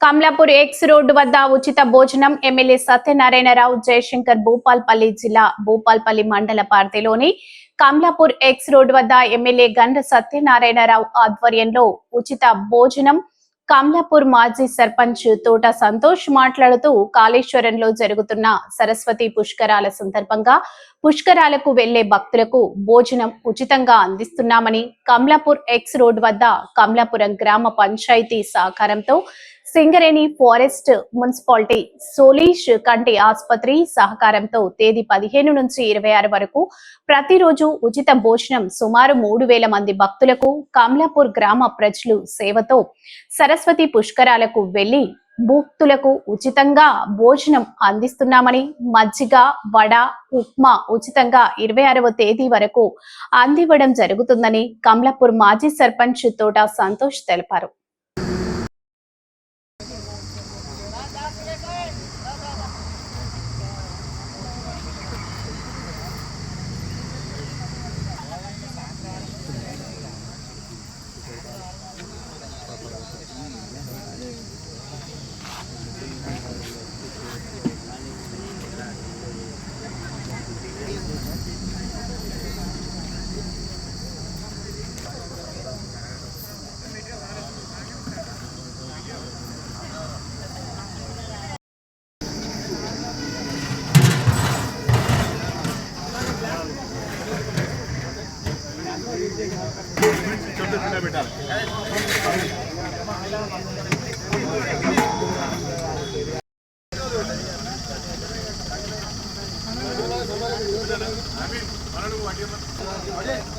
Kamalapur X road వద్ద ఉచిత భోజనం ఎమ్మెల్యే సత్యనారాయణరావు జయశంకర్ భూపాల్పల్లి జిల్లా భూపాల్పల్లి మండల పార్టీలోని కమలాపూర్ ఎక్స్ రోడ్డు వద్ద ఎమ్మెల్యే గండ్ర సత్యనారాయణరావు ఆధ్వర్యంలో ఉచిత భోజనం కమలాపూర్ మాజీ సర్పంచ్ తోట సంతోష్ మాట్లాడుతూ కాళేశ్వరంలో జరుగుతున్న సరస్వతి పుష్కరాల సందర్భంగా పుష్కరాలకు వెళ్ళే భక్తులకు భోజనం ఉచితంగా అందిస్తున్నామని కమలాపూర్ ఎక్స్ రోడ్ వద్ద కమలాపురం గ్రామ పంచాయతీ సహకారంతో సింగరేణి ఫారెస్ట్ మున్సిపాలిటీ సోలీష్ కంటి ఆసుపత్రి సహకారంతో తేదీ పదిహేను నుంచి ఇరవై ఆరు వరకు ప్రతిరోజు ఉచిత భోజనం సుమారు మూడు వేల మంది భక్తులకు కమలాపూర్ గ్రామ ప్రజలు సేవతో సరస్వతి పుష్కరాలకు వెళ్ళి భూక్తులకు ఉచితంగా భోజనం అందిస్తున్నామని మజ్జిగ వడ ఉప్మా ఉచితంగా ఇరవై ఆరవ తేదీ వరకు అందివ్వడం జరుగుతుందని కమలాపూర్ మాజీ సర్పంచ్ తోట సంతోష్ తెలిపారు.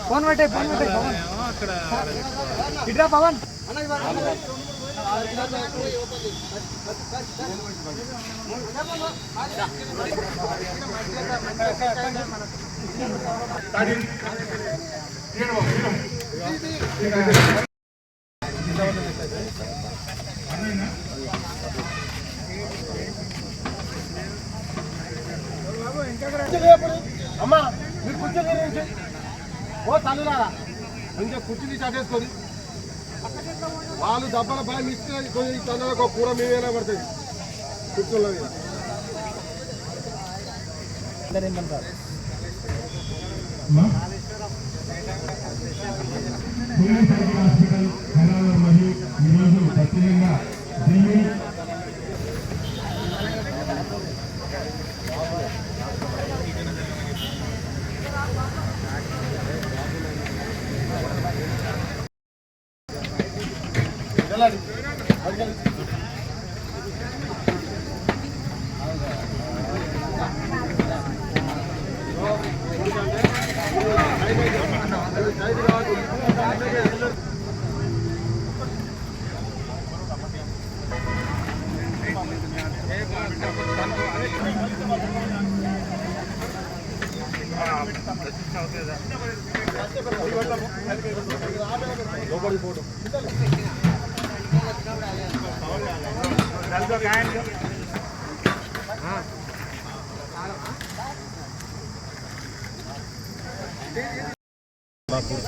ఫోన్ పెట్టే ఫోన్ పెట్టే పవన్. ఇట్రా పవన్. అమ్మా మీరు కూర్చొని నుంచి ఓ తల్లులారా ఇంకా కుర్చీని చాటేసుకొని వాళ్ళు దెబ్బల భయం ఇస్తే కొంచెం తల్లులకు ఒక కూర మీవేలా పడుతుంది. కూర్చున్న మీద హాస్పిటల్ హైదరాబాద్ మరియు ఈరోజు ప్రత్యేకంగా ఢిల్లీ. వెళ్ళండి నాగపూర్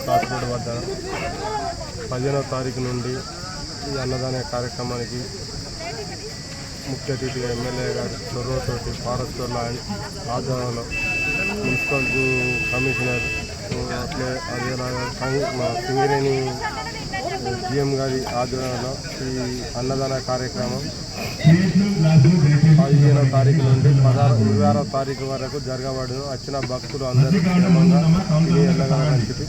కాటుకోడు వద్ద పదిహేనవ తారీఖు నుండి ఈ అన్నదాన కార్యక్రమానికి ముఖ్య అతిథిగా ఎమ్మెల్యే గారు చొరవతోటి ఫారెస్ట్ ల్యాండ్ ఆధ్వర్యంలో మున్సిపల్ కమిషనర్ అట్లే అదేలాగా మా సింగరేణి జిఎం గారి ఆధ్వర్యంలో ఈ అన్నదాన కార్యక్రమం పదిహేనవ తారీఖు నుండి పదహారు ఇరవై ఆరో తారీఖు వరకు జరగబడు. వచ్చిన భక్తులు అందరూ క్షేమంగా తిని వెళ్ళగలరని చెప్పి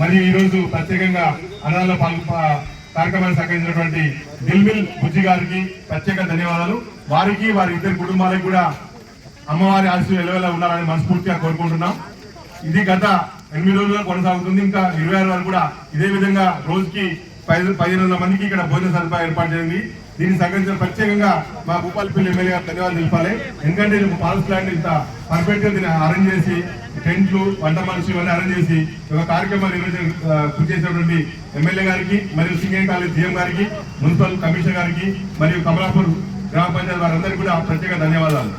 మరియు ఈరోజు ప్రత్యేకంగా అన్నదానంలో పాల్గొ కార్యక్రమాన్ని సహకరించినటువంటి దిల్మిల్ బుజ్జి గారికి ప్రత్యేక ధన్యవాదాలు. వారికి వారి ఇద్దరు కుటుంబాలకు కూడా అమ్మవారి ఆశీస్సులు ఎలవేలా ఉండాలని మనస్ఫూర్తిగా కోరుకుంటున్నాం. ఇది గత ఎనిమిది రోజులుగా కొనసాగుతుంది. ఇంకా ఇరవై ఆరు వరకు కూడా ఇదే విధంగా రోజుకి పది పదిహేను వందల మందికి ఇక్కడ భోజన సదుపాయం ఏర్పాటు చేయండి. దీనికి సంబంధించిన ప్రత్యేకంగా మా భూపాలపల్లి ఎమ్మెల్యే గారు ధన్యవాదాలు తెలిపాలి ఎందుకంటే ఇది పాలస్ ప్లాంట్ ఇంత పర్ఫెక్ట్గా దీన్ని అరేంజ్ చేసి టెంట్లు వంట మనిషి ఇవన్నీ అరేంజ్ చేసి ఒక కార్యక్రమాన్ని నిర్వహించ ఆ, కృషి చేసినటువంటి ఎమ్మెల్యే గారికి మరియు సింగేం కాలేజ్ జీఎం గారికి మున్సిపల్ కమిషనర్ గారికి మరియు కమలాపూర్ గ్రామ పంచాయతీ వారందరికీ కూడా ప్రత్యేక ధన్యవాదాలు.